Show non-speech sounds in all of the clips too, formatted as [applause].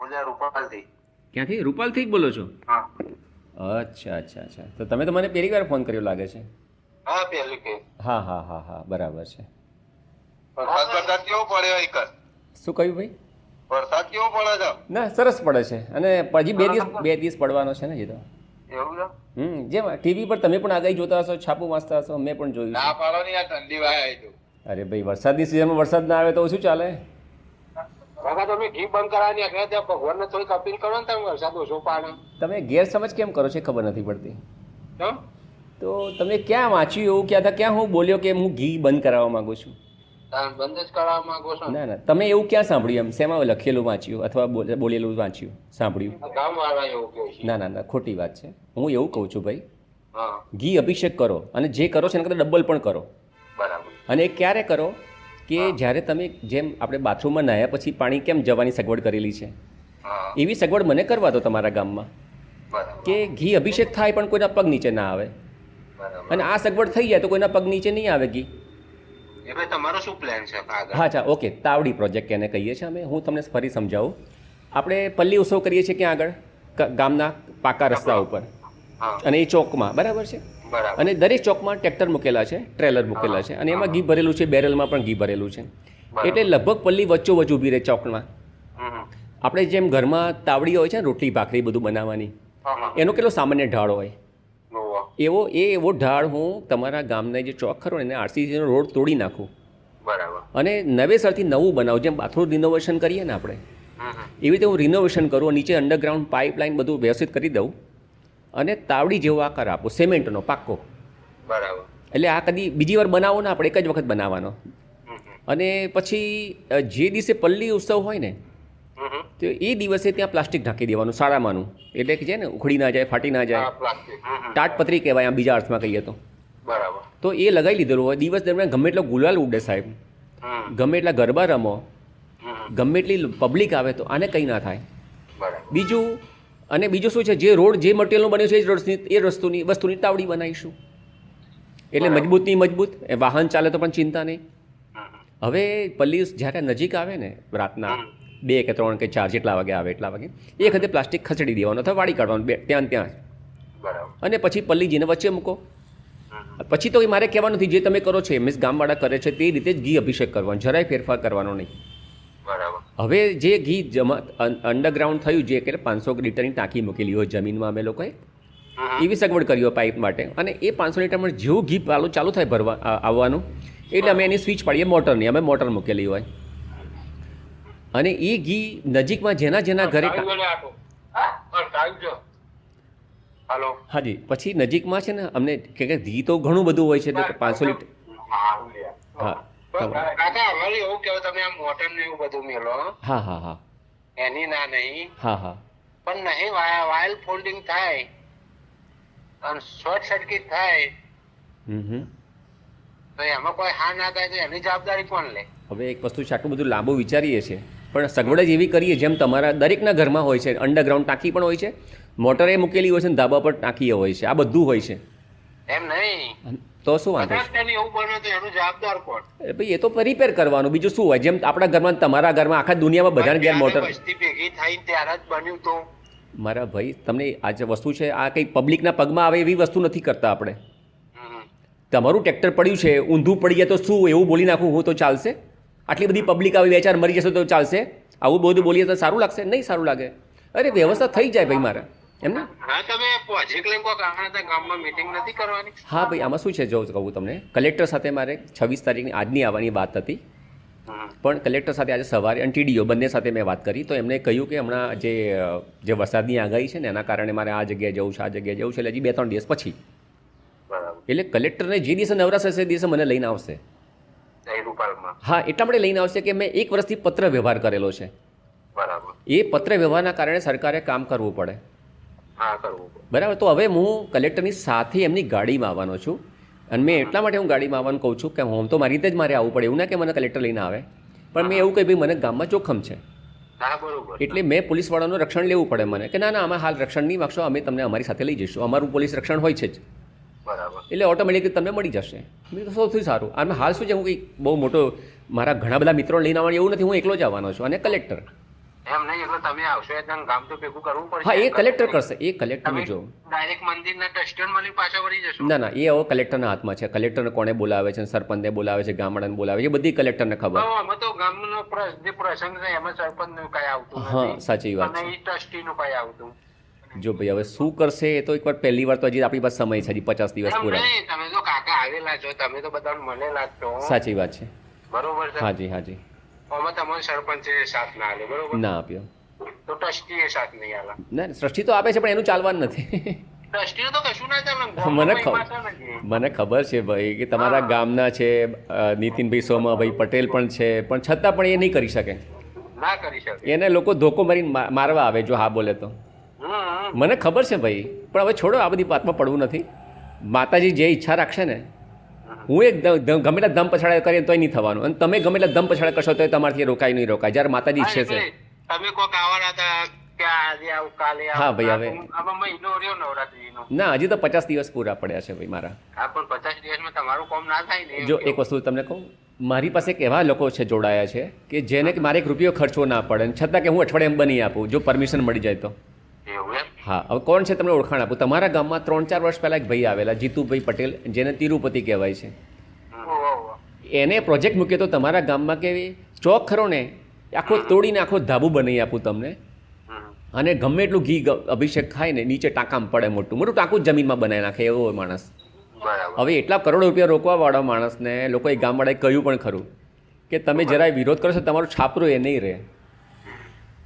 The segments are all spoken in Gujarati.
રૂપાલથી. ક્યાંથી? રૂપાલથી જ બોલો છો? હા. અચ્છા અચ્છા અચ્છા. તો તમે તો મને પહેલી વાર ફોન કર્યો લાગે છે. હા પહેલી કે. હા હા હા હા. બરાબર છે. વરસાદ કેવો પડ્યો એક શું કહ્યું ભાઈ? વરસાદ કેવો પડે છે? ના સરસ પડે છે. અને પછી બે દિવસ બે દિવસ પડવાનો છે ને હજી તો. એવું હમ જેમ ટીવી પર તમે પણ આગાહી જોતા હશો છાપું વાંચતા હશો મેં પણ જોયું ના પાડો ને આ ઠંડી વાય આવી અરે ભાઈ વરસાદની સિઝનમાં વરસાદ ના આવે તો શું ચાલે? કાકા તમે ઘી બંધ કરાવી આખરે ત્યાં ભગવાનને થોડીક અપીલ કરો ને તમે ઓછો પાડે તમે ગેરસમજ કેમ કરો છો ખબર નથી પડતી? તો તમે ક્યાં વાંચ્યું એવું ક્યાં હતા ક્યાં હું બોલ્યો કે હું ઘી બંધ કરાવવા માંગુ છું? બંધ જ કરાવવા માંગો છો ના. ના તમે એવું ક્યાં સાંભળ્યું એમ? શેમાં લખેલું વાંચ્યું અથવા બોલ- બોલેલું વાંચ્યું સાંભળ્યું? ના ના ના ખોટી વાત છે. હું એવું કહું છું ભાઈ હા. ઘી અભિષેક કરો અને જે કરો છો એના કરતાં ડબલ પણ કરો. બરાબર. અને એ ક્યારે કરો? કે જ્યારે તમે જેમ આપણે બાથરૂમમાં નાહ્યા પછી પાણી કેમ જવાની સગવડ કરેલી છે? એવી સગવડ મને કરવા દો તમારા ગામમાં. કે ઘી અભિષેક થાય પણ કોઈના પગ નીચે ના આવે. અને આ સગવડ થઈ જાય તો કોઈના પગ નીચે નહીં આવે ઘી. એ તમારો શું પ્લાન છે હા અચ્છા ઓકે. તાવડી પ્રોજેક્ટ એને કહીએ છીએ અમે. હું તમને ફરી સમજાવું. આપણે પલ્લી ઉત્સવ કરીએ છીએ ક્યાં આગળ? ગામના પાકા રસ્તા ઉપર. અને એ ચોકમાં. બરાબર છે? અને દરેક ચોકમાં ટ્રેક્ટર મૂકેલા છે ટ્રેલર મૂકેલા છે અને એમાં ઘી ભરેલું છે બેરલમાં પણ ઘી ભરેલું છે. એટલે લગભગ પલ્લી વચ્ચો વચ્ચ ઊભી રહે ચોકમાં. આપણે જેમ ઘરમાં તાવડી હોય છે ને રોટલી ભાખરી બધું બનાવવાની એનો કેટલો સામાન્ય ઢાળ હોય. એવો એ એવો ઢાળ હું તમારા ગામના જે ચોક ખરો એને આરસીસીનો રોડ તોડી નાખું. અને નવેસરથી નવું બનાવું જેમ બાથરૂમ રિનોવેશન કરીએ ને આપણે. એવી રીતે હું રિનોવેશન કરું નીચે અંડરગ્રાઉન્ડ પાઇપલાઇન બધું વ્યવસ્થિત કરી દઉં. અને તાવડી જેવો આકાર આપો સિમેન્ટનો પાક્કો. બરાબર. એટલે આ કદી બીજી વાર બનાવો ને આપણે એક જ વખત બનાવવાનો. અને પછી જે દિવસે પલ્લી ઉત્સવ હોય ને. તો એ દિવસે ત્યાં પ્લાસ્ટિક ઢાંકી દેવાનું સારામાંનું એટલે કે છે ને ઉખડી ના જાય ફાટી ના જાય. તાટપત્રી કહેવાય આમ બીજા અર્થમાં કહીએ તો. બરાબર. તો એ લગાવી લીધેલું હોય. દિવસ દરમિયાન ગમે એટલો ગુલાલ ઉડે સાહેબ. ગમે એટલા ગરબા રમો. ગમે એટલી પબ્લિક આવે તો આને કંઈ ના થાય. બીજું અને બીજું શું છે જે રોડ જે મટીરિયલનો બન્યો છે એ રોડની એ વસ્તુની વસ્તુની તાવડી બનાવીશું. એટલે. મજબૂતની મજબૂત એ વાહન ચાલે તો પણ ચિંતા નહીં. હવે પલ્લી જ્યારે નજીક આવે ને રાતના બે કે ત્રણ કે ચાર જેટલા વાગે આવે એટલા વાગે એ વખતે પ્લાસ્ટિક ખસેડી દેવાનું અથવા વાળી કાઢવાનું બે ત્યાં ત્યાં અને પછી પલ્લીજીને વચ્ચે મૂકો. પછી તો એ મારે કહેવાનું નથી જે તમે કરો છો મીન્સ ગામવાળા કરે છે તે રીતે જ ઘી અભિષેક કરવાનો જરાય ફેરફાર કરવાનો નહીં. હવે જે ઘી જમા અંડરગ્રાઉન્ડ થયું જે કે પાંચસો લીટરની ટાંકી મૂકેલી હોય જમીનમાં અમે લોકોએ. એવી સગવડ કરી હોય પાઇપ માટે. અને એ પાંચસો લીટરમાં જેવું ઘી પાલું ચાલુ થાય ભરવા આવવાનું એટલે અમે એની સ્વિચ પાડીએ મોટરની અમે મોટર મૂકેલી હોય. અને એ ઘી નજીકમાં જેના જેના ઘરે. હા, જી. હાજી પછી નજીકમાં છે ને અમને કે ઘી તો ઘણું બધું હોય છે કે પાંચસો લીટર હા. કાકા અમારે એવું કહેવાય તમે આ મોટર ને એવું બધું મેલો. હા હા હા. એની ના નહીં. હા હા. પણ નહીં વાયલ ફોલ્ડિંગ થાય. અને શોર્ટ સર્કિટ થાય. હમ તો એમાં કોઈ હા ના થાય તો એની જવાબદારી કોણ લે? હવે એક વસ્તુ છે આટલું બધું લાંબુ વિચારીએ છીએ. પણ સગવડ જ એવી કરીએ જેમ તમારા દરેકના ઘરમાં હોય છે અંડરગ્રાઉન્ડ ટાંકી પણ હોય છે મોટરે મૂકેલી હોય છે ને ધાબા પર ટાંકી હોય છે. આ બધું હોય છે. એમ નહીં. તો શું વાંધો છે? ભાઈ એ તો રિપેર કરવાનું. બીજું શું હોય? જેમ આપણા ઘરમાં તમારા ઘરમાં આખા દુનિયામાં બધાને ઘેર મોટર ભેગી થઈ ત્યારે જ બન્યું તો. મારા ભાઈ તમને આ જે વસ્તુ છે આ કંઈ પબ્લિકના પગમાં આવે એવી વસ્તુ નથી કરતા આપણે. તમારું ટ્રેક્ટર પડ્યું છે ઊંધું પડી જાય તો શું? એવું બોલી નાખું હું તો ચાલશે? આટલી બધી પબ્લિક આવી બે ચાર મરી જશે તો ચાલશે? આવું બધું બોલીએ તો સારું લાગશે? નહીં સારું લાગે. અરે વ્યવસ્થા થઈ જાય ભાઈ મારે. એમ ને? હા તમે પોઝિક લઈને કોઈ કારણે ગામમાં મીટિંગ નથી કરવાની. હા ભાઈ આમાં શું છે? જો કહું તમને કલેક્ટર સાથે મારે છવ્વીસ તારીખની આજની આવવાની વાત હતી. પણ કલેક્ટર સાથે આજે સવારે અને ટીડીઓ બંને સાથે મેં વાત કરી તો એમણે કહ્યું કે હમણાં જે જે વરસાદની આગાહી છે ને એના કારણે મારે આ જગ્યાએ જવું છે આ જગ્યાએ જવું છે એટલે હજી બે ત્રણ દિવસ પછી. એટલે કલેક્ટરને જે દિવસે નવરાશ હશે એ દિવસે મને લઈને આવશે. હા એટલા માટે લઈને આવશે કે મેં એક વર્ષથી પત્ર વ્યવહાર કરેલો છે. બરાબર. એ પત્ર વ્યવહારના કારણે સરકારે કામ કરવું પડે. હા કરવું બરાબર તો હવે હું કલેક્ટરની સાથે એમની ગાડીમાં આવવાનો છું. અને મેં એટલા માટે હું ગાડીમાં આવવાનું કહું છું કે હોમ તો મારી રીતે જ મારે આવવું પડે એવું ના કે મને કલેક્ટર લઈને આવે. પણ મેં એવું કહ્યું ભાઈ મને ગામમાં જોખમ છે. એટલે મેં પોલીસવાળાનું રક્ષણ લેવું પડે મને કે ના ના અમે હાલ રક્ષણ નહીં માગશો અમે તમને અમારી સાથે લઈ જઈશું. અમારું પોલીસ રક્ષણ હોય છે જ. બરાબર. એટલે ઓટોમેટિકલી તમને મળી જશે. મેં તો સૌથી સારું. અને હાલ શું છે હું કંઈ બહુ મોટો મારા ઘણા બધા મિત્રો લઈને આવવાનું એવું નથી હું એકલો જ આવવાનો છું અને કલેક્ટર. એમ નહીં એટલે તમે આવશો એટલે કામ તો ભેગું કરવું પડશે. હા એ કલેક્ટર કરશે એ કલેક્ટરનું જો. ડાયરેક્ટ મંદિરના ટ્રસ્ટન મળી પાછા વળી જશો. ના ના એ હવે કલેક્ટરના હાથમાં છે. કલેક્ટરને કોણે બોલાવે છે સરપંચને બોલાવે છે ગામડાને બોલાવે છે બધી કલેક્ટરને ખબર. હા, અમે તો ગામનો જે પ્રસંગ છે એમાં સરપંચનું કઈ આવતું હા સાચી વાત અને એ ટ્રસ્ટી નું કઈ આવતું. જો ભાઈ હવે શું કરશે એ તો એકવાર પહેલી વાર તો હજી આપણી પાસે સમય છે હજી પચાસ દિવસ પૂરા. તમે તો કાકા આવેલા છો તમે તો બધાને મળેલા છો. સાચી વાત છે. બરોબર છે. હાજી હાજી આમાં તમારો સરપંચે સાથ ના આલે બરોબર? ના આપ્યો. તો ટ્રસ્ટી સાથ નહીં આલે ના સૃષ્ટિ તો આપે છે પણ એનું ચાલવાનું નથી. ટ્રસ્ટી તો કશું ના ચાલે મને ખબર છે મને ખબર છે ભાઈ કે તમારા ગામના છે નીતિનભાઈ સોમાભાઈ પટેલ પણ છે પણ છતાં પણ એ નહીં કરી શકે. ના કરી શકે. એને લોકો ધોકો મારીને મારવા આવે જો હા બોલે તો. મને ખબર છે ભાઈ પણ હવે છોડો આ બધી વાતમાં પડવું નથી. માતાજી જે ઈચ્છા રાખશે ને હું એક ગમે એટલા ધમ પછાડા કરીએ તોય નહીં થવાનું. અને તમે ગમે એટલા ધમ પછાડા કરશો તો તમારથી રોકાય નહીં રોકાય. જ્યારે માતાજી ઈચ્છે છે. તમે કોક આવવાના હતા. હા, ભાઈ, હવે- ના હજી તો પચાસ દિવસ પૂરા પડ્યા છે ભાઈ મારા. પણ પચાસ તમારું કામ ના થાય જો એક વસ્તુ તમને કહું. મારી પાસે એક એવા લોકો છે જોડાયા છે કે જેને મારે એક રૂપિયો ખર્ચવો ના પડે. છતાં કે હું અઠવાડિયે એમ બની આપું જો પરમિશન મળી જાય તો. હા હવે કોણ છે તમને ઓળખાણ આપું? તમારા ગામમાં ત્રણ ચાર વર્ષ પહેલાં એક ભાઈ આવેલા જીતુભાઈ પટેલ જેને તિરુપતિ કહેવાય છે. એને પ્રોજેક્ટ મૂક્યો તો તમારા ગામમાં કે ચોક ખરો ને આખો તોડીને આખો ધાબુ બનાવી આપું તમને. અને ગમે એટલું ઘી અભિષેક ખાય ને નીચે ટાંકામાં પડે મોટું. મોટું ટાંકું જમીનમાં બનાવી નાખે એવો માણસ. હવે એટલા કરોડો રૂપિયા રોકવાવાળા માણસને લોકોએ ગામવાળાએ કહ્યું પણ ખરું કે તમે જરાય વિરોધ કરો છો તમારું છાપરું એ નહીં રહે.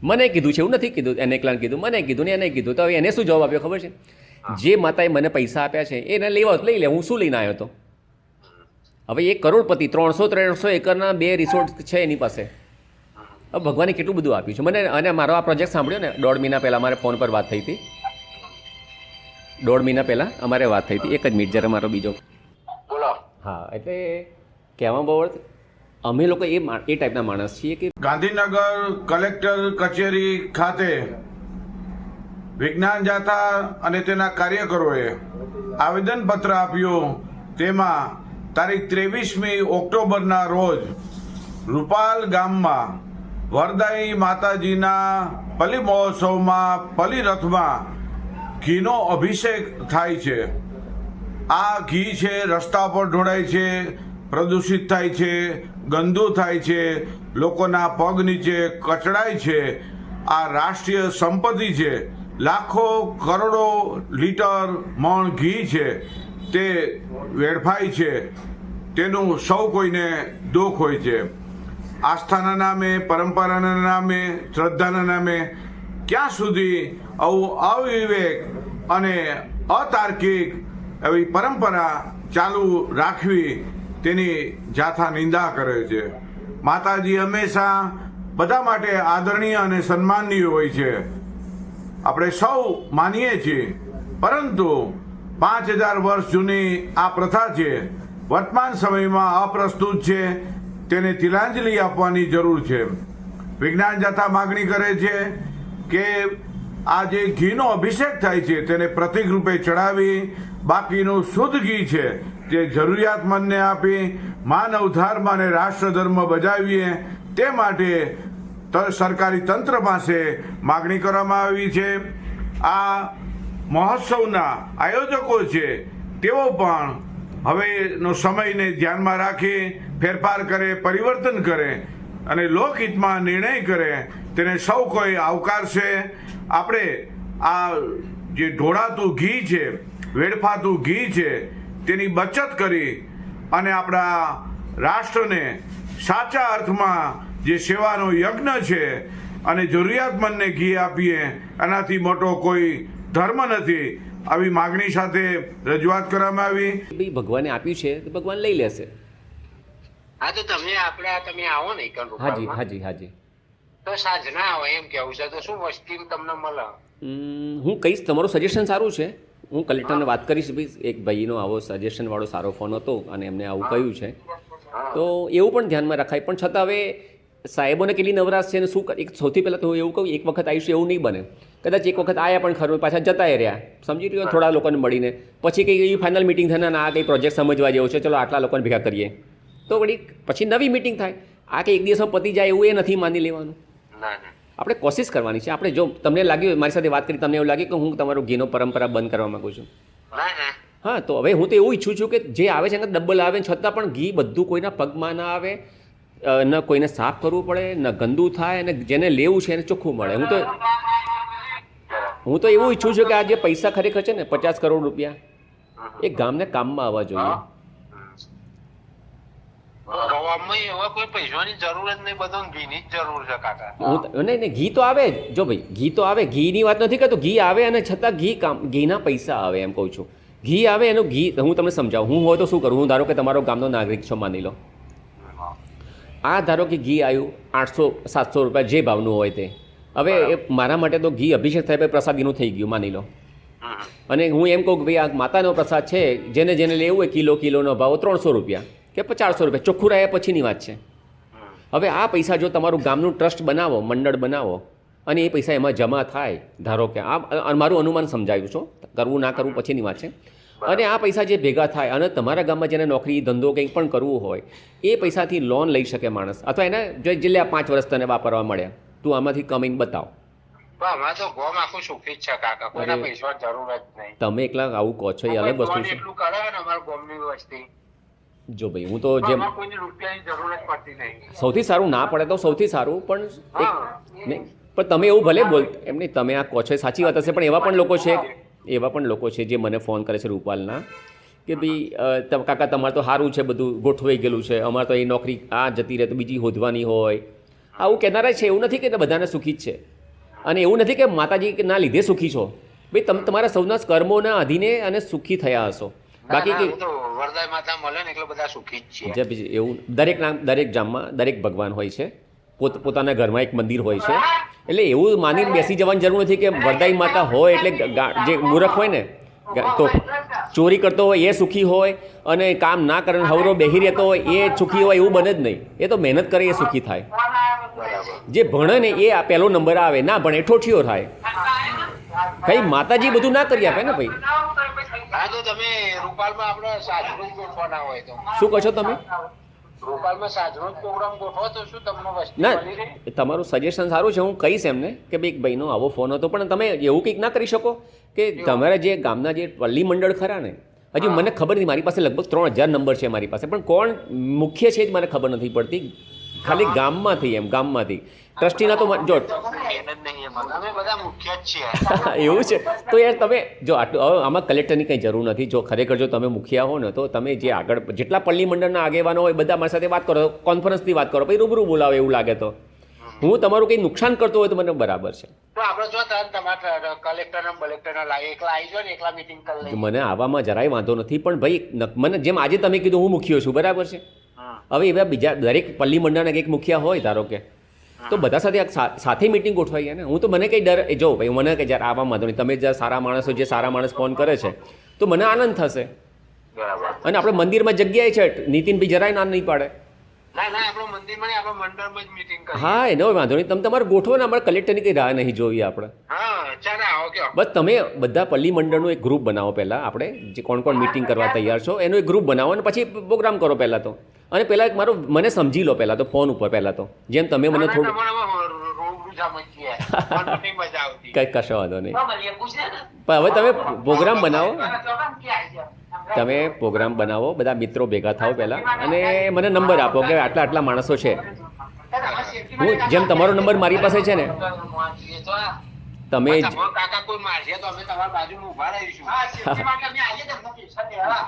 મને કીધું છે? એવું નથી કીધું. એને એકલાને કીધું મને કીધું ને એને કીધું. તો હવે એને શું જવાબ આપ્યો ખબર છે? જે માતાએ મને પૈસા આપ્યા છે એને લેવા લઈ લે હું શું લઈને આવ્યો હતો હવે એ કરોડપતિ ત્રણસો ત્રણસો એકરના બે રિસોર્ટ છે એની પાસે. હવે ભગવાને કેટલું બધું આપ્યું છે? મને અને મારો આ પ્રોજેક્ટ સાંભળ્યો ને દોઢ મહિના પહેલાં મારે ફોન પર વાત થઈ હતી. દોઢ મહિના પહેલાં અમારે વાત થઈ હતી. એક જ મિનિટ જ્યારે મારો બીજો. બોલો. હા એટલે કહેવા બહુ અમે લોકો એ એ ટાઈપના માણસ છીએ કે ગાંધીનગર કલેક્ટર કચેરી ખાતે વિજ્ઞાન જાથા અને તેના કાર્યકરોએ આવેદનપત્ર આપ્યું. તેમાં તારીખ ત્રેવીસમી ઓક્ટોબરના રોજ રૂપાલ ગામમાં વરદાઈ માતાજીના પલી મહોત્સવમાં પલી રથમાં ઘીનો અભિષેક થાય છે. આ ઘી છે, રસ્તા પર ઢોળાય છે. પ્રદૂષિત થાય છે, ગંદુ થાય છે, લોકોના પગ નીચે કચડાય છે, આ રાષ્ટ્રીય સંપત્તિ છે. લાખો કરોડો લીટર મણ ઘી છે, તે વેડફાય છે, તેનું સૌ કોઈને દુઃખ હોય છે. આસ્થાના નામે, પરંપરાના નામે, શ્રદ્ધાના નામે ક્યાં સુધી આવું અવિવેક અને અતાર્કિક એવી પરંપરા ચાલુ રાખવી તેની જાથા નિંદા કરે છે. માતાજી હંમેશા બધા માટે આદરણીય અને સન્માનનીય હોય છે. આપણે સૌ માનીએ છીએ. પરંતુ પાંચ હજાર વર્ષ જૂની આ પ્રથા છે, વર્તમાન સમયમાં અપ્રસ્તુત છે, તેને તિલાંજલિ આપવાની જરૂર છે. વિજ્ઞાન જાથા માગણી કરે છે કે આ જે ઘીનો અભિષેક થાય છે, તેને પ્રતિક રૂપે ચડાવી બાકીનું શુદ્ધ ઘી છે. તે જરૂરિયાતમંદને આપી માનવ ધર્મ અને રાષ્ટ્ર ધર્મ બજાવીએ, તે માટે સરકારી તંત્ર પાસે માગણી કરવામાં આવી છે. આ મહોત્સવના આયોજકો છે, તેઓ પણ હવેનો સમયને ધ્યાનમાં રાખી ફેરફાર કરે, પરિવર્તન કરે અને લોકહિતમાં નિર્ણય કરે, તેને સૌ કોઈ આવકારશે. આપણે આ જે ઢોળાતું ઘી છે, વેડફાતું ઘી છે તેની બચત કરી અને આપણા રાષ્ટ્રને સાચા અર્થમાં જે સેવાનો યજ્ઞ છે અને જરૂરિયાતમંદને ઘી આપીએ એનાથી મોટો કોઈ ધર્મ નથી. આવી માગણી સાથે રજૂઆત કરવામાં આવી. ભાઈ ભગવાને આપ્યું છે તો ભગવાન લઈ લેશે. હા તો તમે આપણા તમે આવો ને એકન હાજી હાજી હાજી. તો સાંજના આવો એમ કેવું છે. તો શું વસ્તી તમને મળે? હું કહીશ તમારું સજેશન સારું છે. હું કલેક્ટરને વાત કરીશ ભાઈ એક ભાઈનો આવો સજેશનવાળો સારો ફોન હતો અને એમને આવું કહ્યું છે. તો એવું પણ ધ્યાનમાં રખાય પણ છતાં હવે સાહેબોને કેટલી નવરાશ છે અને શું એક સૌથી પહેલાં તો હું એવું કહું એક વખત આવીશું એવું નહીં બને. કદાચ એક વખત આવ્યા પણ ખરું પાછા જતાય રહ્યા. સમજી રહ્યો? થોડા લોકોને મળીને. પછી કંઈ એવી ફાઇનલ મિટિંગ થાય ના, આ કંઈ પ્રોજેક્ટ સમજવા જેવો છે ચલો આટલા લોકોને ભેગા કરીએ. તો વળી પછી નવી મિટિંગ થાય. આ કે એક દિવસમાં પતી જાય એવું એ નથી માની લેવાનું. ના. આપણે કોશિશ કરવાની છે. આપણે જો તમને લાગ્યું મારી સાથે વાત કરી તમને એવું લાગે કે હું તમારું ઘીનો પરંપરા બંધ કરવા માંગુ છું. હા તો હવે હું તો એવું ઈચ્છું છું કે જે આવે છે એને ડબલ આવે છતાં પણ ઘી બધું કોઈના પગમાં ના આવે ન કોઈને સાફ કરવું પડે ન ગંદુ થાય અને જેને લેવું છે એને ચોખ્ખું મળે. હું તો હું તો એવું ઈચ્છું છું કે આ જે પૈસા ખરેખર છે ને પચાસ કરોડ રૂપિયા એ ગામને કામમાં આવવા જોઈએ. ગામમાં એવા કોઈ પૈસાની જરૂર જ નહીં બધું ઘીની જ જરૂર છે કાકા. હું નહીં નહીં ઘી તો આવે જ. જો ભાઈ ઘી તો આવે. ઘીની વાત નથી કરતો. ઘી આવે અને છતાં ઘી કામ ઘીના પૈસા આવે એમ કહું છું. ઘી આવે એનું ઘી હું તમને સમજાવું. હું હોય તો શું કરું? હું ધારો કે તમારો ગામનો નાગરિક છો માની લો. આ ધારો કે ઘી આવ્યું આઠસો સાતસો રૂપિયા જે ભાવનું હોય તે. હવે મારા માટે તો ઘી અભિષેક થાય પ્રસાદીનું થઈ ગયું માની લો. અને હું એમ કહું કે ભાઈ આ માતાનો પ્રસાદ છે જેને જેને લેવું હોય કિલો કિલોનો ભાવ ત્રણસો રૂપિયા. કે ચારસો રૂપિયા? ચોખ્ખું રહ્યા પછીની વાત છે. હવે આ પૈસા જો તમારું ગામનું ટ્રસ્ટ બનાવો મંડળ બનાવો અને એ પૈસા એમાં જમા થાય ધારો કે આ મારું અનુમાન સમજાવ્યું છું કરવું ના કરવું પછીની વાત છે. અને આ પૈસા જે ભેગા થાય અને તમારા ગામમાં જેને નોકરી ધંધો કંઈક પણ કરવું હોય એ પૈસાથી લોન લઈ શકે માણસ. અથવા એને જો જે આ પાંચ વર્ષ તને વાપરવા મળ્યા તું આમાંથી કમિંગ બતાવ. તમે એકલા આવું કહો છો એ અલગ વસ્તુ છે. જો ભાઈ હું તો જેમ સૌથી સારું ના પડે તો સૌથી સારું પણ એક નહીં પણ તમે એવું ભલે બોલ એમ નહીં તમે આ કહો છો સાચી વાત હશે પણ એવા પણ લોકો છે એવા પણ લોકો છે જે મને ફોન કરે છે રૂપાલના કે ભાઈ કાકા તમારે તો સારું છે બધું ગોઠવાઈ ગયેલું છે અમારે તો એ નોકરી આ જતી રહે તો બીજી હોધવાની હોય. આવું કહેનારા છે એવું નથી કે બધાને સુખી જ છે. અને એવું નથી કે માતાજી ના લીધે સુખી છો. ભાઈ તમે તમારા સૌના કર્મોના અધીને અને સુખી થયા હશો. બાકી કે વરદાય માતા મળે ને એટલે બધા સુખી જ છે બીજું એવું દરેક નામ દરેક ગામમાં દરેક ભગવાન હોય છે. પોત પોતાના ઘરમાં એક મંદિર હોય છે. એટલે એવું માનીને બેસી જવાની જરૂર નથી કે વરદાઈ માતા હોય એટલે જે મૂરખ હોય ને તો ચોરી કરતો હોય એ સુખી હોય અને કામ ના કરે હવરો બેહી રહેતો હોય એ સુખી હોય એવું બને જ નહીં. એ તો મહેનત કરે એ સુખી થાય. જે ભણે ને એ પહેલો નંબર આવે ના ભણે ઠોઠીઓ ઠોઠિયો થાય. કઈ માતાજી બધું ના કરી આપે ને ભાઈ? હા તો તમે રૂપાલમાં આપણે સાજનું ગોઠવાના હોય તો. શું કહો છો તમે? રૂપાલમાં સાજનો પ્રોગ્રામ ગોઠવો તો શું તમને વસ્તી ના તમારું સજેશન સારું છે હું કહીશ એમને કે ભાઈ એક ભાઈનો આવો ફોન હતો પણ તમે એવું કંઈક ના કરી શકો કે તમારા જે ગામના જે પલ્લી મંડળ ખરા ને હજી મને ખબર નથી મારી પાસે લગભગ ત્રણ હજાર નંબર છે મારી પાસે પણ કોણ મુખ્ય છે જ મને ખબર નથી પડતી ખાલી ગામમાંથી એમ ગામમાંથી. ટ્રસ્ટીના તો જો [laughs] એવું છે. તો યાર તમે જો આટલું આમાં કલેક્ટરની કંઈ જરૂર નથી. જો ખરેખર જો તમે મુખિયા હો ને તો તમે જે આગળ જેટલા પલ્લી મંડળના આગેવાનો હોય બધા મારી સાથે વાત કરો કોન્ફરન્સથી વાત કરો પછી રૂબરૂ બોલાવે એવું લાગે તો. હું તમારું કંઈ નુકસાન કરતો હોય તો મને બરાબર છે. મને આવામાં જરાય વાંધો નથી પણ ભાઈ મને જેમ આજે તમે કીધું હું મુખ્યો છું બરાબર છે? હવે એવા બીજા દરેક પલ્લી મંડળના એક મુખિયા હોય ધારો કે. તો બધા સાથે સાથે મિટિંગ ગોઠવાઈએ ને? હું તો મને કંઈ ડર એ જો ભાઈ મને કંઈ જ્યારે આવા વાંધો નહીં તમે જ્યારે સારા માણસો જે સારા માણસ ફોન કરે છે તો મને આનંદ થશે. અને આપણે મંદિરમાં જગ્યાએ છે નીતિનભાઈ જરાય ના નહીં પાડે. હા એનો વાંધો નહીં. તમે તમારે ગોઠવો ને અમારે કલેક્ટરની કંઈ રાહ નહીં જોવી આપણે. બસ તમે બધા પલ્લી મંડળનું એક ગ્રુપ બનાવો પહેલાં. આપણે જે કોણ કોણ મિટિંગ કરવા તૈયાર છો એનું એક ગ્રુપ બનાવો અને પછી પ્રોગ્રામ કરો પહેલાં તો. અને પહેલાં એક મારો મને સમજી લો પહેલાં તો ફોન ઉપર પહેલાં તો જેમ તમે મને થોડું કંઈ કશો વાંધો નહીં પણ હવે તમે પ્રોગ્રામ બનાવો તમે પ્રોગ્રામ બનાવો બધા મિત્રો ભેગા થાઓ પહેલાં અને મને નંબર આપો કે આટલા આટલા માણસો છે હું જેમ તમારો નંબર મારી પાસે છે ને તમે જ કાકા કોઈ તો અમે તમારા બાજુમાં ઊભા રહીશું.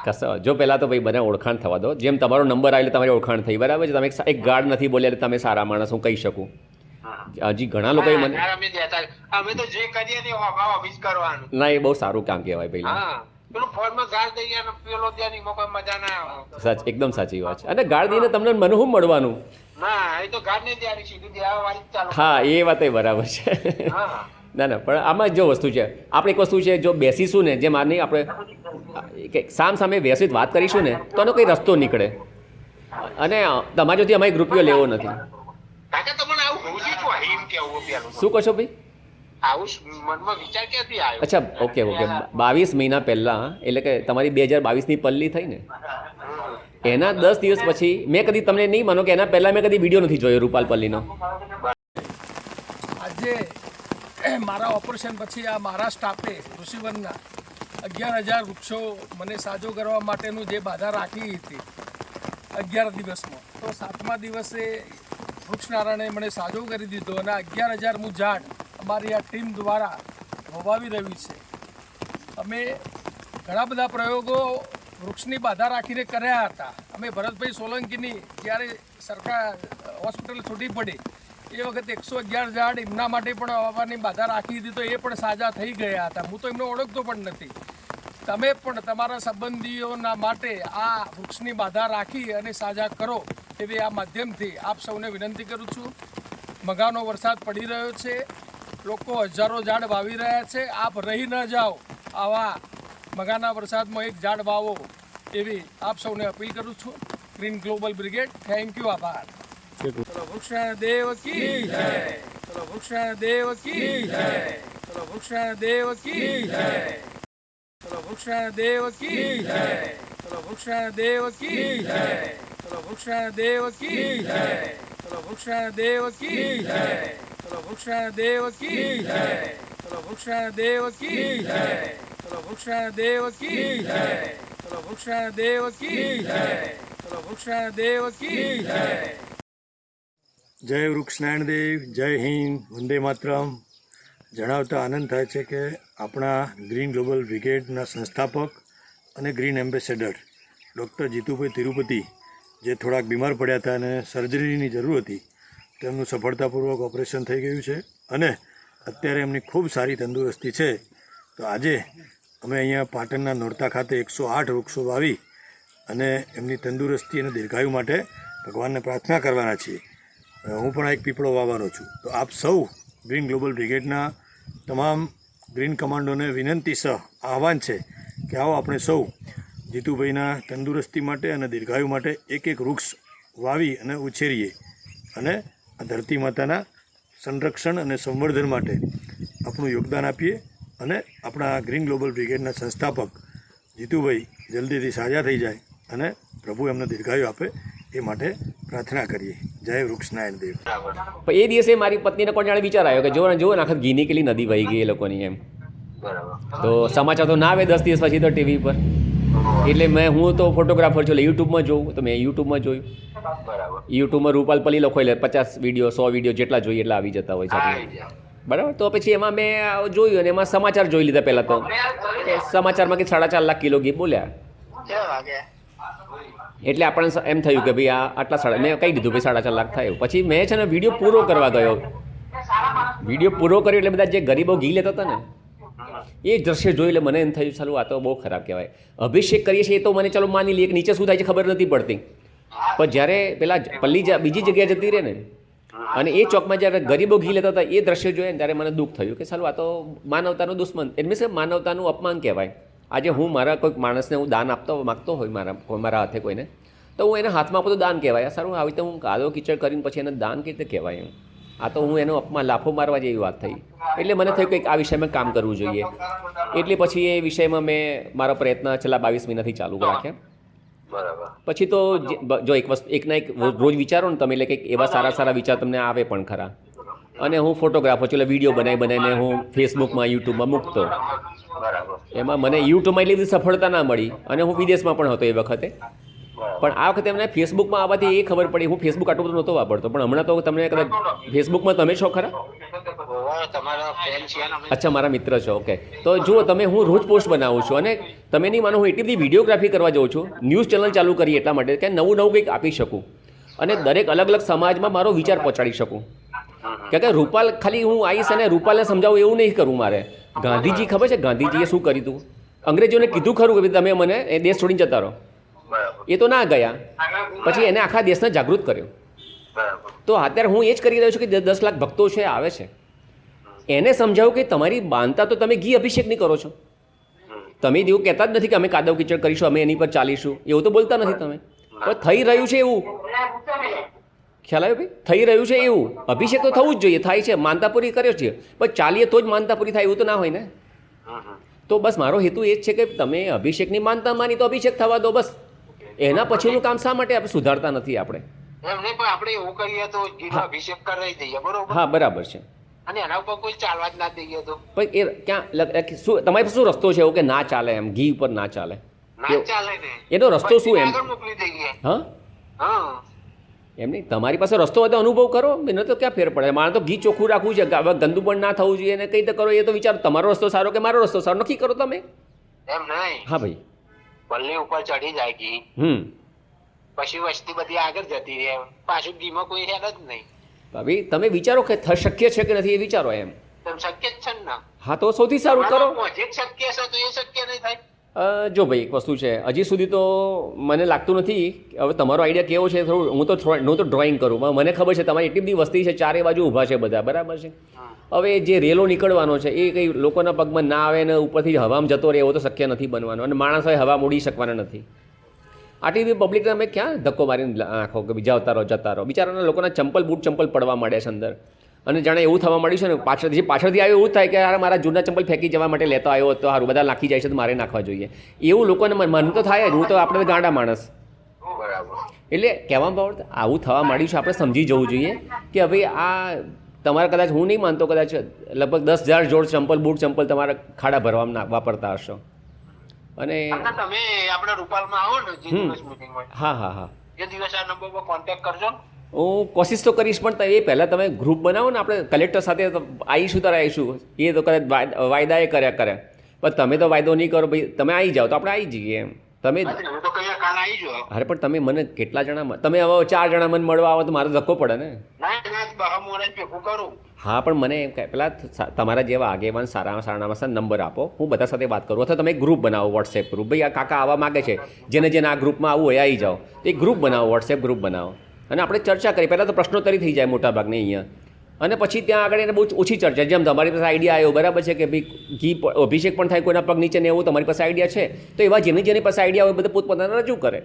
કશો જો પહેલાં તો ભાઈ બધા ઓળખાણ થવા દો. જેમ તમારો નંબર આવ્યો તમારી ઓળખાણ થઈ બરાબર છે? તમે એક ગાર્ડ નથી બોલ્યા એટલે તમે સારા માણસ હું કહી શકું. હજી ઘણા લોકો મને અમે તો જે કરીએ ને હોભા કરવાનું. ના એ બહુ સારું કામ કહેવાય પેલા સાચ એકદમ સાચી વાત છે. અને ગાળ દઈને તમને મને શું મળવાનું? ના એ તો ગાળ નહીં દેવાની સીધી દેવા વાળી જ ચાલુ. હા એ વાત બરાબર છે. હા. ના ના પણ આમાં જો વસ્તુ છે. આપણે એક વસ્તુ છે જો બેસીશું ને જે માની આપણે સામ સામે વ્યવસ્થિત વાત કરીશું ને તો એનો કંઈ રસ્તો નીકળે. અને તમારાથી જોથી અમારી રૂપિયો લેવો નથી. કાકા તમને આવું હું શું છું? એમ કેવું પેલું? શું કહો છો ભાઈ? આવું શ- મનમાં વિચાર ક્યાંથી આવ્યો? અચ્છા ઓકે ઓકે. બાવીસ મહિના પહેલાં એટલે કે તમારી બે હજાર બાવીસની પલ્લી થઈ ને. એના દસ દિવસ પછી મેં કદી તમને નહીં માનો કે એના પહેલાં મેં કદી વીડિયો નથી જોયો રૂપાલ પલ્લીનો. આજે મારા ઓપરેશન પછી આ મારા સ્ટાફે ઋષિવનના અગિયાર હજાર વૃક્ષો મને સાજો કરવા માટેનું જે બાધા રાખી હતી અગિયાર દિવસમાં. તો સાતમા દિવસે વૃક્ષનારાયણે મને સાજો કરી દીધો અને અગિયાર હજારમું ઝાડ અમારી આ ટીમ દ્વારા વવાવી રહ્યું છે. અમે ઘણા બધા પ્રયોગો વૃક્ષની બાધા રાખીને કર્યા હતા. અમે ભરતભાઈ સોલંકીની જ્યારે સરકાર હોસ્પિટલ છૂટી પડી એ વખતે એકસો અગિયાર ઝાડ એમના માટે પણ વાવવાની બાધા રાખી હતી તો એ પણ સાજા થઈ ગયા હતા. હું તો એમને ઓળખતો પણ નથી. તમે પણ તમારા સંબંધીઓના માટે આ વૃક્ષની બાધા રાખી અને સાજા કરો એવી આ માધ્યમથી આપ સૌને વિનંતી કરું છું. મગાનો વરસાદ પડી રહ્યો છે. લોકો હજારો ઝાડ વાવી રહ્યા છે. આપ રહી ન જાઓ. આવા મગાના વરસાદમાં એક ઝાડ વાવો એવી આપ સૌને અપીલ કરું છું. Green global brigade, thank you, આભાર. ચલો વૃક્ષ દેવ કી જય ચલો વૃક્ષ દેવ કી જય ચલો વૃક્ષ દેવ કી જય ચલો વૃક્ષ દેવ કી જય ચલો વૃક્ષ દેવ કી જય ચલો વૃક્ષ દેવ કી જય ચલો વૃક્ષ દેવ કી જય ચલો વૃક્ષ દેવ કી જય ચલો વૃક્ષ દેવ કી જય ચલો વૃક્ષ દેવ કી દેવ કી જય જય વૃક્ષનારાયણ દેવ જય હિન્દ, વંદે માતરમ. જણાવતા આનંદ થાય છે કે આપણા ગ્રીન ગ્લોબલ બ્રિગેડના સંસ્થાપક અને green ambassador doctor Jitubhai Tirupati જે થોડાક બીમાર પડ્યા હતા અને સર્જરીની જરૂર હતી, તેમનું સફળતાપૂર્વક ઓપરેશન થઈ ગયું છે અને અત્યારે એમની ખૂબ સારી તંદુરસ્તી છે. તો આજે અમે અહીંયા પાટણના નોરતા ખાતે એકસો આઠ વૃક્ષો વાવી અને એમની તંદુરસ્તી અને દીર્ઘાયુ માટે ભગવાનને પ્રાર્થના કરવાના છીએ. હું પણ એક પીપળો વાવવાનો છું. તો આપ સૌ ગ્રીન ગ્લોબલ બ્રિગેડના તમામ ગ્રીન કમાન્ડોને વિનંતી સહ આહવાન છે કે આવો આપણે સૌ જીતુભાઈના તંદુરસ્તી માટે અને દીર્ઘાયુ માટે એક એક વૃક્ષ વાવી અને ઉછેરીએ અને આ ધરતી માતાના સંરક્ષણ અને સંવર્ધન માટે આપણું યોગદાન આપીએ અને આપણા ગ્રીન ગ્લોબલ બ્રિગેડના સંસ્થાપક જીતુભાઈ જલ્દીથી સાજા થઈ જાય અને પ્રભુ એમને દીર્ઘાયુ આપે એ માટે પ્રાર્થના કરીએ. જય વૃક્ષનારાયણ દેવ. પણ એ દિવસે મારી પત્નીને પણ જાણે વિચાર આવ્યો કે જો જુઓ ને આખા ઘીની કેટલી નદી વહી ગઈ એ લોકોની એમ. બરાબર. તો સમાચાર તો ના આવે દસ દિવસ પછી તો ટીવી પર. એટલે મેં હું તો ફોટોગ્રાફર છું એટલે યુટ્યુબમાં જોઉં તો મેં યુટ્યુબમાં જોયું. યુટ્યુબમાં રૂપાલ પલી લખો એટલે પચાસ વીડિયો સો વીડિયો જેટલા જોઈએ એટલા આવી જતા હોય છે. બરાબર? તો પછી એમાં મેં જોયું અને એમાં સમાચાર જોઈ લીધા પહેલાં તો. સમાચારમાં કે સાડા ચાર લાખ કિલો ઘી બોલ્યા. એટલે આપણને એમ થયું કે ભાઈ આ આટલા સાડા, મેં કહી દીધું ભાઈ સાડા ચાર લાખ થાય પછી મેં છે ને વીડિયો પૂરો કરવા ગયો. વીડિયો પૂરો કર્યો એટલે બધા જે ગરીબો ઘી લેતા હતા ને, એ દ્રશ્ય જોઈ એટલે મને એમ થયું ચાલો આ તો બહુ ખરાબ કહેવાય. અભિષેક કરીએ છીએ એ તો મને ચાલો માની લઈએ કે નીચે શું થાય છે ખબર નથી પડતી. પણ જ્યારે પેલા પલ્લી બીજી જગ્યાએ જતી રહે ને, અને એ ચોકમાં જ્યારે ગરીબો ઘી લેતા હતા, એ દ્રશ્ય જોયા ને ત્યારે મને દુઃખ થયું કે ચાલો આ તો માનવતાનું દુશ્મન. એટલે માનવતાનું અપમાન કહેવાય. આજે હું મારા કોઈક માણસને હું દાન આપતો માગતો હોય મારા મારા હાથે કોઈને તો હું એને હાથમાં આપું તો દાન કહેવાય. સારું આવી રીતે હું કાદો કીચડ કરીને પછી એને દાન કેવી રીતે કહેવાય એમ. આ તો હું એનો અપમાં લાફો મારવા જેવી વાત થઈ. એટલે મને થયું કે આ વિષયમાં કામ કરવું જોઈએ. એટલે પછી એ વિષયમાં મેં મારો પ્રયત્ન છેલ્લા બાવીસ મહિનાથી ચાલુ રાખ્યા. પછી તો જો એક વસ્તુ એકના એક રોજ વિચારો ને તમે એટલે કંઈક એવા સારા સારા વિચાર તમને આવે પણ ખરા. અને હું ફોટોગ્રાફર છું એટલે વીડિયો બનાવી બનાવીને હું ફેસબુકમાં યુટ્યુબમાં મૂકતો. એમાં મને યુટ્યુબમાં એટલી બધી સફળતા ના મળી અને હું વિદેશમાં પણ હતો એ વખતે. પણ આ વખતે મને ફેસબુકમાં આવવાથી એ ખબર પડી, હું ફેસબુક આટલું બધું નહોતો વાપરતો. પણ હમણાં તો તમને કદાચ ફેસબુકમાં તમે છો ખરા? અચ્છા, મારા મિત્ર છો ઓકે તો જુઓ, તમે હું રોજ પોસ્ટ બનાવું છું અને તમે નહીં માનો, હું એટલી બધી વિડીયોગ્રાફી કરવા જાઉં છું ન્યૂઝ ચેનલ ચાલુ કરી એટલા માટે કે નવું નવું કંઈક આપી શકું. અને દરેક અલગ અલગ સમાજમાં મારો વિચાર પહોંચાડી શકું. કે કે રૂપાલ ખાલી હું આવીશ અને રૂપાલને સમજાવું એવું નહીં કરવું મારે. ગાંધીજી ખબર છે? ગાંધીજીએ શું કર્યું હતું અંગ્રેજોને કીધું ખરું કે ભાઈ તમે મને એ દેશ છોડીને જતા રહો. એ તો ના ગયા. પછી એને આખા દેશને જાગૃત કર્યો. તો અત્યારે હું એ જ કરી રહ્યો છું કે દસ લાખ ભક્તો છે આવે છે. એને સમજાવું કે તમારી બાંધતા તો તમે ઘી અભિષેક નહીં કરો છો. તમે એવું કહેતા જ નથી કે અમે કાદવ કીચડ કરીશું અમે એની પર ચાલીશું. એવું તો બોલતા નથી તમે. પણ થઈ રહ્યું છે એવું. ખ્યાલ આવ્યો ભાઈ? થઈ રહ્યું છે એવું. અભિષેક તો થવું જ જોઈએ થાય છે માનતા પૂરી કર્યો છે. પણ ચાલીએ તો જ માનતા પૂરી થાય એવું તો ના હોય ને? તો બસ મારો હેતુ એ જ છે કે તમે અભિષેકની માનતા માની તો અભિષેક થવા દો બસ. એના પછીનું કામ શા માટે આપણે સુધારતા નથી આપણે? એવું કરીએ તો અભિષેક કરાવી દઈએ બરોબર? હા બરાબર છે. અને એના ઉપર કોઈ ચાલવા જ ના દઈએ તો? પણ એ ક્યાં શું તમારી શું રસ્તો છે એવું કે ના ચાલે એમ ઘી ઉપર ના ચાલે? ના ચાલે ને. એનો રસ્તો શું એમ? મોકલી દઈએ. હા? હા. એમ નહીં? તમારી પાસે રસ્તો હોય તો અનુભવ કરો. એને તો ક્યાં ફેર પડે? મારે તો ઘી ચોખ્ખું રાખવું છે. ગંદુ પણ ના થવું જોઈએ અને કઈ રીતે કરો. એ તો વિચારો તમારો રસ્તો સારો કે મારો રસ્તો સારો? નક્કી કરો તમે. એમ નહીં. હા ભાઈ. પલ્લી ઉપર ચડી જાય ઘી. હમ. પછી વસ્તી બધી આગળ જતી રહે. પાછું ઘીમાં કોઈ હેડ જ નહીં. ભાઈ તમે વિચારો કે શક્ય છે કે નથી એ વિચારો એમ. શક્ય જ છે ને હા તો સૌથી સારું કરો. શક્ય છે તો એ શક્ય નહીં થાય. જો ભાઈ એક વસ્તુ છે. હજી સુધી તો મને લાગતું નથી હવે તમારો આઈડિયા કેવો છે થોડું હું તો હું તો ડ્રોઈંગ કરું. મને ખબર છે તમારી એટલી બધી વસ્તી છે ચારે બાજુ ઊભા છે બધા બરાબર છે? હવે જે રેલો નીકળવાનો છે એ કંઈ લોકોના પગમાં ના આવે ને ઉપરથી હવામાં જતો રહે એવો તો શક્ય નથી બનવાનો. અને માણસોએ હવા મોડી શકવાના નથી. આટલી બધી પબ્લિકને અમે ક્યાં ધક્કો મારીને નાખો કે બીજા અવતારો રહો જતા રહો. બિચારાના લોકોના ચંપલ બૂટ ચંપલ પડવા માંડ્યા છે અંદર. અને જાણે એવું થવા માંડ્યું છે ને પાછળથી જે પાછળથી આવ્યું એવું થાય કે યાર મારા જૂના ચંપલ ફેંકી જવા માટે લેતો આવ્યો હતો સારું બધા નાખી જાય છે તો મારે નાખવા જોઈએ. એવું લોકોને મન તો થાય જ હું તો આપણે ગાંડા માણસ. બરાબર એટલે કહેવામાં બાબત આવું થવા માંડ્યું છે આપણે સમજી જવું જોઈએ કે હવે આ તમારે કદાચ હું નહીં માનતો કદાચ લગભગ દસ હજાર જોડ ચંપલ બૂટ ચંપલ તમારા ખાડા ભરવામાં વાપરતા હશો. અને તમે આપણે રૂપાલમાં આવો ને હા હા હા. એ દિવસ આ નંબર પર કોન્ટેક્ટ કરજો. હું કોશિશ તો કરીશ પણ એ પહેલાં તમે ગ્રુપ બનાવો ને આપણે કલેક્ટર સાથે આવીશું તારે આવીશું એ તો કદાચ વાયદા વાયદાએ કર્યા કરે. પણ તમે તો વાયદો નહીં કરો ભાઈ. તમે આવી જાઓ તો આપણે આવી જઈએ એમ. તમે અરે પણ તમે મને કેટલા જણા તમે હવે ચાર જણા મને મળવા આવો તો મારો ધક્કો પડે ને. હા પણ મને એમ કહે પેલા તમારા જેવા આગેવાન સારા સારામાં સારા નંબર આપો. હું બધા સાથે વાત કરું. અથવા તમે ગ્રુપ બનાવો વોટ્સએપ ગ્રુપ ભાઈ આ કાકા આવવા માગે છે. જેને જેને આ ગ્રુપમાં આવવું હોય આવી જાઓ. એક ગ્રુપ બનાવો વોટ્સએપ ગ્રુપ બનાવો. અને આપણે ચર્ચા કરીએ પહેલાં તો પ્રશ્નોત્તરી થઈ જાય મોટાભાગની અહીંયા. અને પછી ત્યાં આગળ એને બહુ ઓછી ચર્ચા. જેમ તમારી પાસે આઈડિયા આવ્યો બરાબર છે કે ભાઈ ઘી અભિષેક પણ થાય કોઈના પગ નીચે ને એવું તમારી પાસે આઈડિયા છે? તો એવા જેની જેની પાસે આઈડિયા હોય બધા પોતપોતાને રજૂ કરે.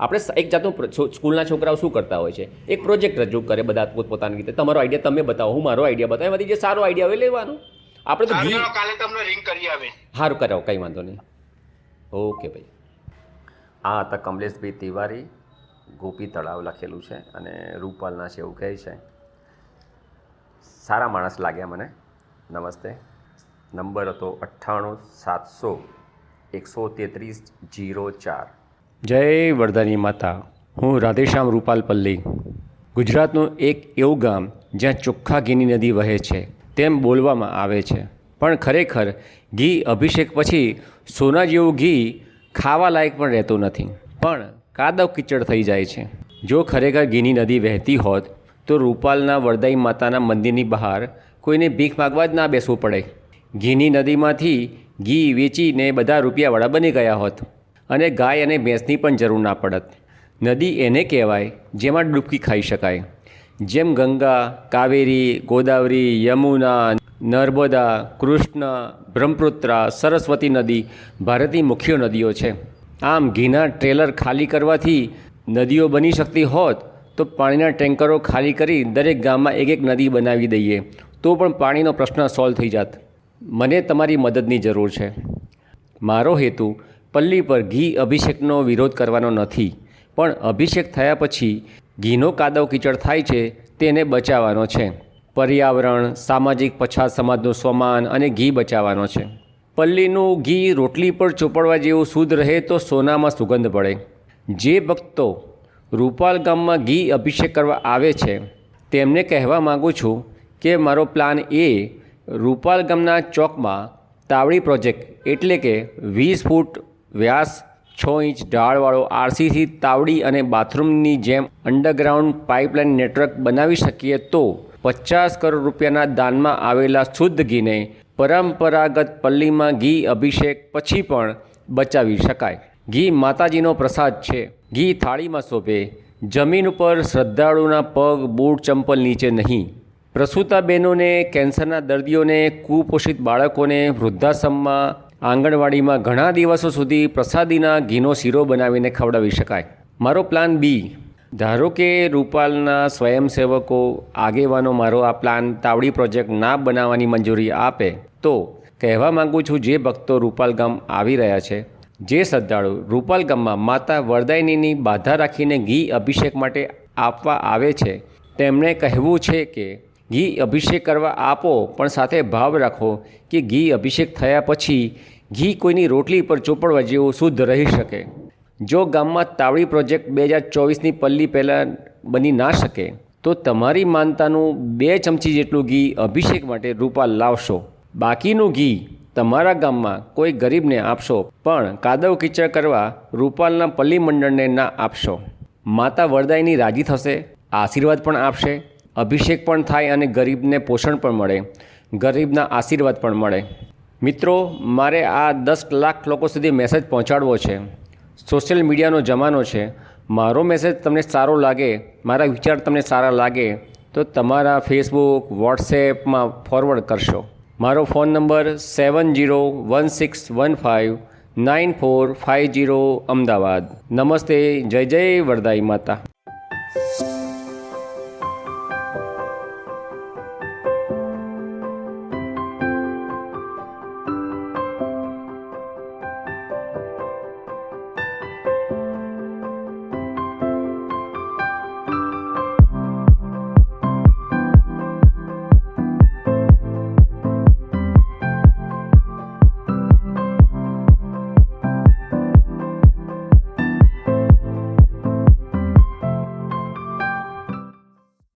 આપણે એક જાતનું સ્કૂલના છોકરાઓ શું કરતા હોય છે? એક પ્રોજેક્ટ રજૂ કરે બધા પોતપોતાની રીતે. તમારો આઈડિયા તમે બતાવો હું મારો આઈડિયા બતાવો. એમાંથી જે સારો આઈડિયા હોય લેવાનો. આપણે તો ઘી કાલે તમને રિંગ કરી આવે. સારું કરાવો કંઈ વાંધો નહીં. ઓકે ભાઈ. આ હતા કમલેશભાઈ તિવારી. ગોપી તળાવ લખેલું છે અને રૂપાલના છે એવું કહે છે. સારા માણસ લાગ્યા મને. નમસ્તે. નંબર હતો અઠ્ઠાણું સાતસો એકસો તેત્રીસ જીરો ચાર. જય વરદાની માતા. હું રાધેશ્યામ રૂપાલ પલ્લી ગુજરાતનું એક એવું ગામ જ્યાં ચોખ્ખા ઘીની નદી વહે છે, તેમ બોલવામાં આવે છે. પણ ખરેખર ઘી અભિષેક પછી સોના જેવું ઘી ખાવા લાયક પણ રહેતું નથી. પણ કાદવ કિચડ થઈ જાય છે. જો ખરેખર ઘીની નદી વહેતી હોત, તો રૂપાલના વરદાઈ માતાના મંદિરની બહાર કોઈને ભીખ માગવા જ ના બેસવું પડે. ઘીની નદીમાંથી ઘી વેચીને બધા રૂપિયાવાળા બની ગયા હોત. અને ગાય અને ભેંસની પણ જરૂર ના પડત. નદી એને કહેવાય જેમાં ડૂબકી ખાઈ શકાય. જેમ ગંગા, કાવેરી, ગોદાવરી, યમુના, નર્મદા, કૃષ્ણ, બ્રહ્મપુત્રા, સરસ્વતી નદી ભારતની મુખ્ય નદીઓ છે. આમ ઘીના ટ્રેલર ખાલી કરવાથી નદીઓ બની શકતી હોત, તો પાણીના ટેન્કરો ખાલી કરી દરેક ગામમાં એક એક નદી બનાવી દઈએ, તો પણ પાણીનો પ્રશ્ન સોલ્વ થઈ જાત. મને તમારી મદદની જરૂર છે. મારો હેતુ, પલ્લી પર ઘી અભિષેકનો વિરોધ કરવાનો નથી, પણ અભિષેક થયા પછી ઘીનો કાદવ કીચડ થાય છે તેને બચાવવાનો છે. પર્યાવરણ, સામાજિક પછાત સમાજનું સ્વમાન અને ઘી બચાવવાનો છે. પલ્લીનું ઘી રોટલી પર ચોપડવા જેવું શુદ્ધ રહે તો સોનામાં સુગંધ પડે. જે ભક્તો રૂપાલ ગામમાં ઘી અભિષેક કરવા આવે છે, તેમને કહેવા માગું છું કે મારો પ્લાન એ રૂપાલ ગામના ચોકમાં તાવડી પ્રોજેક્ટ એટલે કે વીસ ફૂટ વ્યાસ છ ઇંચ ઢાળવાળો આરસીસી તાવડી અને બાથરૂમની જેમ અંડરગ્રાઉન્ડ પાઇપલાઇન નેટવર્ક બનાવી શકીએ તો પચાસ કરોડ રૂપિયાના દાનમાં આવેલા શુદ્ધ ઘીને પરંપરાગત પલ્લીમાં ઘી અભિષેક પછી પણ બચાવી શકાય. ઘી માતાજીનો પ્રસાદ છે. ઘી થાળીમાં શોભે. જમીન ઉપર શ્રદ્ધાળુના પગ, બૂટ, ચંપલ નીચે નહીં. પ્રસૂતા બહેનોને, કેન્સરના દર્દીઓને, કુપોષિત બાળકોને વૃદ્ધાશ્રમમાં, આંગણવાડીમાં ઘણા દિવસો સુધી પ્રસાદીના ઘીનો શીરો બનાવીને ખવડાવી શકાય. મારો પ્લાન બી ધારો કે રૂપાલના સ્વયંસેવકો આગેવાનો મારો આ પ્લાન તાવડી પ્રોજેક્ટ ના બનાવવાની મંજૂરી આપે, તો કહેવા માગું છું જે ભક્તો રૂપાલ ગામ આવી રહ્યા છે, જે શ્રદ્ધાળુ રૂપાલ ગામમાં માતા વરદાયનીની બાધા રાખીને ઘી અભિષેક માટે આપવા આવે છે, તેમણે કહેવું છે કે ઘી અભિષેક કરવા આપો, પણ સાથે ભાવ રાખો કે ઘી અભિષેક થયા પછી ઘી કોઈની રોટલી પર ચોપડવા જેવું શુદ્ધ રહી શકે. જો ગામમાં તાવડી પ્રોજેક્ટ બે હજાર ચોવીસની પલ્લી પહેલાં બની ના શકે, તો તમારી માનતાનું બે ચમચી જેટલું ઘી અભિષેક માટે રૂપાલ લાવશો. બાકીનું ઘી તમારા ગામમાં કોઈ ગરીબને આપશો, પણ કાદવ કીચડ કરવા રૂપાલના પલ્લી મંડળને ના આપશો. માતા વરદાયની રાજી થશે, આશીર્વાદ પણ આપશે, અભિષેક પણ થાય અને ગરીબને પોષણ પણ મળે, ગરીબના આશીર્વાદ પણ મળે. મિત્રો, મારે આ દસ લાખ લોકો સુધી મેસેજ પહોંચાડવો છે. સોશિયલ મીડિયાનો જમાનો છે. મારો મેસેજ તમને સારો લાગે, મારા વિચાર તમને સારા લાગે, તો તમારા ફેસબુક વોટ્સએપમાં ફોરવર્ડ કરશો. મારો phone number seven zero one six one five nine four five zero Ahmedabad. નમસ્તે, જય જય વરદાઈ માતા.